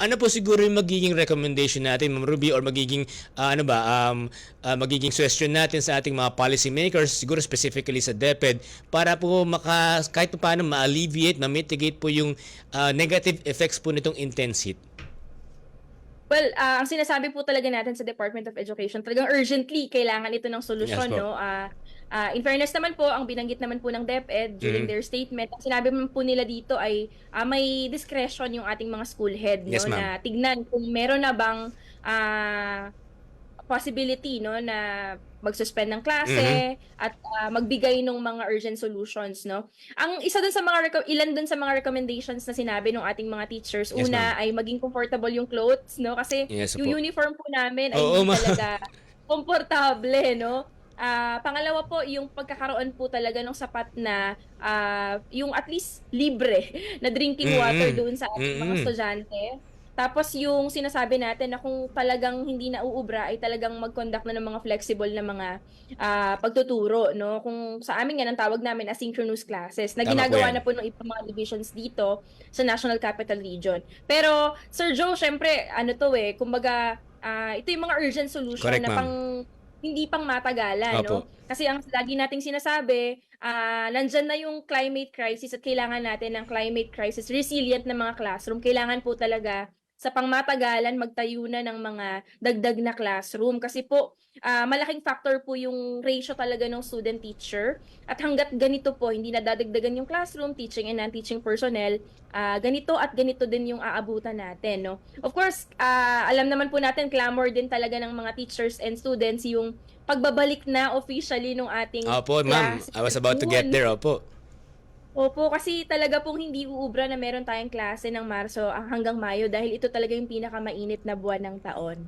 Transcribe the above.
Ano po siguro yung magiging recommendation natin, Ma'am Ruby, or magiging, ah, ano ba, um, ah, magiging suggestion natin sa ating mga policy makers, siguro specifically sa DepEd, para po maka, kahit pa paano ma-alleviate, ma-mitigate po yung ah, negative effects po nitong intense heat? Well, ah, ang sinasabi po talaga natin sa Department of Education, talagang urgently kailangan ito ng solusyon, Yes po. no? Ah, ah, in fairness naman po, ang binanggit naman po ng DepEd during Mhm. their statement, ang sinabi naman po nila dito ay ah, may discretion yung ating mga school head, no? Yes, ma'am. na tignan kung meron na bang ah, possibility, no, na mag-suspend ng klase at ah, magbigay ng mga urgent solutions, no? Ang isa dun sa mga ilan dun sa mga recommendations na sinabi ng ating mga teachers, Yes, una ay maging comfortable yung clothes, no? Kasi Yes yung po. uniform po namin ay Oo, hindi ma- talaga komportable, no? Ah, pangalawa po, yung pagkakaroon po talaga ng sapat na ah, yung at least libre na drinking water Mm-mm. doon sa ating mga Mm-mm. estudyante. Tapos yung sinasabi natin na kung talagang hindi nauubra ay talagang mag-conduct na ng mga flexible na mga ah, pagtuturo, no? Kung sa amin yan ang tawag namin asynchronous classes na Tama ginagawa na po ng ibang mga divisions dito sa National Capital Region. Pero Sir Joe, syempre ano to eh, kumbaga ah, ito yung mga urgent solution Correct, na pang hindi pang matagalan, no? Opo. Kasi ang lagi nating sinasabi, ah nandyan na yung climate crisis at kailangan natin ng climate crisis resilient na mga classroom. Kailangan po talaga sa pangmatagalan magtayo na ng mga dagdag na classroom. Kasi po ah, malaking factor po yung ratio talaga ng student teacher. At hanggat ganito po hindi nadadagdagan yung classroom teaching and non-teaching personnel ah, ganito at ganito din yung aabutan natin no? Of course ah, alam naman po natin clamor din talaga ng mga teachers and students yung pagbabalik na officially ng ating Opo, ma'am. I was about to get there, opo. Opo, kasi talaga pong hindi uubra na meron tayong klase ng Marso hanggang Mayo dahil ito talaga yung pinakamainit na buwan ng taon.